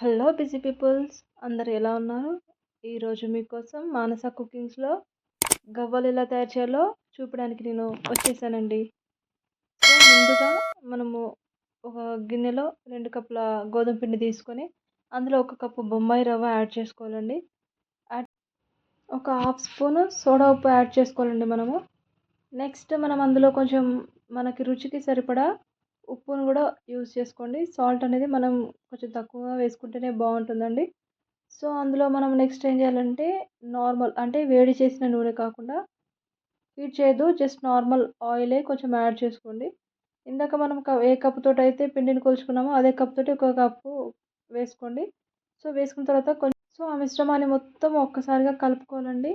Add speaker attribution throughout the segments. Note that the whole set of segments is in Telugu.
Speaker 1: హలో బిజీ పీపుల్స్ అందరు ఎలా ఉన్నారు? ఈరోజు మీకోసం మానస కుకింగ్స్లో గవ్వలు ఎలా తయారు చేయాలో చూపడానికి నేను వచ్చేసానండి. సో ముందుగా మనము ఒక గిన్నెలో రెండు కప్పుల గోధుమ పిండి తీసుకొని అందులో ఒక కప్పు బొంబాయి రవ్వ యాడ్ చేసుకోవాలండి. యాడ్ ఒక హాఫ్ స్పూన్ సోడా ఉప్పు యాడ్ చేసుకోవాలండి మనము. నెక్స్ట్ మనం అందులో కొంచెం మనకి రుచికి సరిపడా ఉప్పును కూడా యూజ్ చేసుకోండి. సాల్ట్ అనేది మనం కొంచెం తక్కువగా వేసుకుంటేనే బాగుంటుందండి. సో అందులో మనం నెక్స్ట్ ఏం చేయాలంటే నార్మల్ అంటే వేడి చేసిన నూనె కాకుండా హీట్ చేయదు. జస్ట్ నార్మల్ ఆయిలే కొంచెం యాడ్ చేసుకోండి. ఇందాక మనం ఏ కప్పుతో అయితే పిండిని కొలుచుకున్నామో అదే కప్పుతోటి ఒక కప్పు వేసుకోండి. సో వేసుకున్న తర్వాత కొంచెం సో ఆ మిశ్రమాన్ని మొత్తం ఒక్కసారిగా కలుపుకోవాలండి.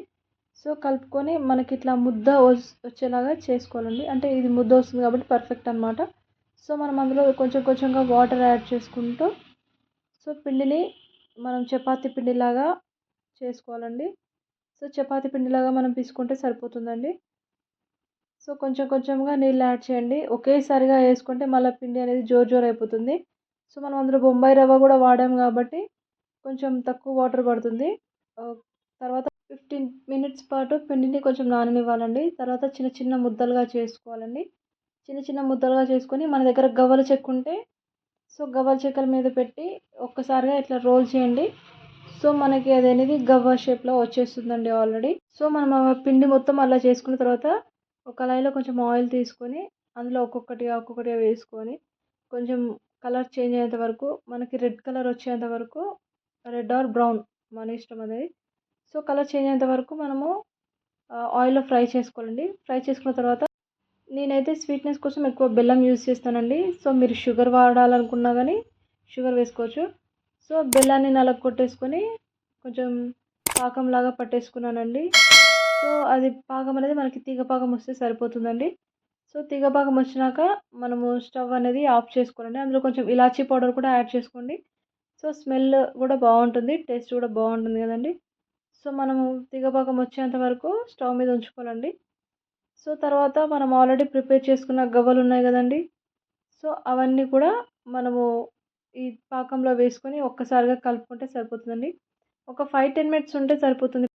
Speaker 1: సో కలుపుకొని మనకి ఇట్లా ముద్ద వచ్చేలాగా చేసుకోవాలండి. అంటే ఇది ముద్ద వస్తుంది కాబట్టి పర్ఫెక్ట్ అనమాట సో మనం అందులో కొంచెం కొంచెంగా వాటర్ యాడ్ చేసుకుంటూ సో పిండిని మనం చపాతి పిండిలాగా చేసుకోవాలండి. సో చపాతి పిండిలాగా మనం తీసుకుంటే సరిపోతుందండి. సో కొంచెం కొంచెంగా నీళ్ళు యాడ్ చేయండి. ఒకేసారిగా వేసుకుంటే మళ్ళీ పిండి అనేది జోరు జోరు అయిపోతుంది. సో మనం అందులో బొంబాయి రవ్వ కూడా వాడాం కాబట్టి కొంచెం తక్కువ వాటర్ పడుతుంది. తర్వాత ఫిఫ్టీన్ మినిట్స్ పాటు పిండిని కొంచెం నాననివ్వాలండి. తర్వాత చిన్న చిన్న ముద్దలుగా చేసుకోవాలండి. చిన్న చిన్న ముద్దలుగా చేసుకొని మన దగ్గర గవ్వల చెక్క ఉంటే సో గవ్వల చెక్కల మీద పెట్టి ఒక్కసారిగా ఇట్లా రోల్ చేయండి. సో మనకి అది అనేది గవ్వ షేప్లో వచ్చేస్తుందండి ఆల్రెడీ సో మనం పిండి మొత్తం అలా చేసుకున్న తర్వాత ఒక కళాయిలో కొంచెం ఆయిల్ తీసుకొని అందులో ఒక్కొక్కటిగా ఒక్కొక్కటిగా వేసుకొని కొంచెం కలర్ చేంజ్ అయ్యేంత వరకు మనకి రెడ్ కలర్ వచ్చేంత వరకు రెడ్ ఆర్ బ్రౌన్ మన ఇష్టం అనేది. సో కలర్ చేంజ్ అయ్యేంత వరకు మనము ఆయిల్లో ఫ్రై చేసుకోవాలండి. ఫ్రై చేసుకున్న తర్వాత నేనైతే స్వీట్నెస్ కోసం ఎక్కువ బెల్లం యూజ్ చేస్తానండి. సో మీరు షుగర్ వాడాలనుకున్నా కానీ షుగర్ వేసుకోవచ్చు. సో బెల్లాన్ని నలక కొట్టేసుకొని కొంచెం పాకంలాగా పట్టేసుకున్నానండి. సో అది పాకం అనేది మనకి తీగ పాకం వస్తే సరిపోతుందండి. సో తీగ పాకం వచ్చినాక మనము స్టవ్ అనేది ఆఫ్ చేసుకోవాలండి. అందులో కొంచెం ఇలాచీ పౌడర్ కూడా యాడ్ చేసుకోండి. సో స్మెల్ కూడా బాగుంటుంది టేస్ట్ కూడా బాగుంటుంది కదండి. సో మనము తీగ పాకం వచ్చేంత వరకు స్టవ్ మీద ఉంచుకోవాలండి. సో తర్వాత మనం ఆల్రెడీ ప్రిపేర్ చేసుకున్న గవ్వలు ఉన్నాయి కదండి. సో అవన్నీ కూడా మనము ఈ పాకంలో వేసుకొని ఒక్కసారిగా కలుపుకుంటే సరిపోతుందండి. ఒక ఫైవ్ టెన్ మినిట్స్ ఉంటే సరిపోతుంది.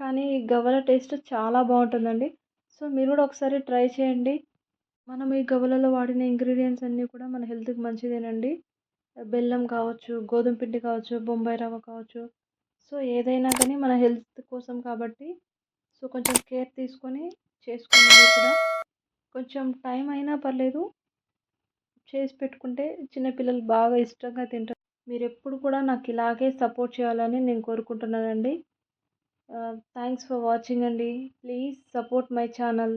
Speaker 1: కానీ ఈ గవ్వల టేస్ట్ చాలా బాగుంటుందండి. సో మీరు కూడా ఒకసారి ట్రై చేయండి. మనం ఈ గవ్వలలో వాడిన ఇంగ్రీడియంట్స్ అన్నీ కూడా మన హెల్త్కి మంచిదేనండి. బెల్లం కావచ్చు గోధుమ పిండి కావచ్చు బొంబాయి రవ్వ కావచ్చు. సో ఏదైనా కానీ మన హెల్త్ కోసం కాబట్టి సో కొంచెం కేర్ తీసుకొని చేసుకోండి కూడా. కొంచెం టైం అయినా పర్లేదు. చేసి పెట్టుకుంటే చిన్నపిల్లలు బాగా ఇష్టంగా తింటారు. మీరు ఎప్పుడు కూడా నాకు ఇలాగే సపోర్ట్ చేయాలని నేను కోరుకుంటున్నానండి. థ్యాంక్స్ ఫర్ వాచింగ్ అండి. Please support my channel.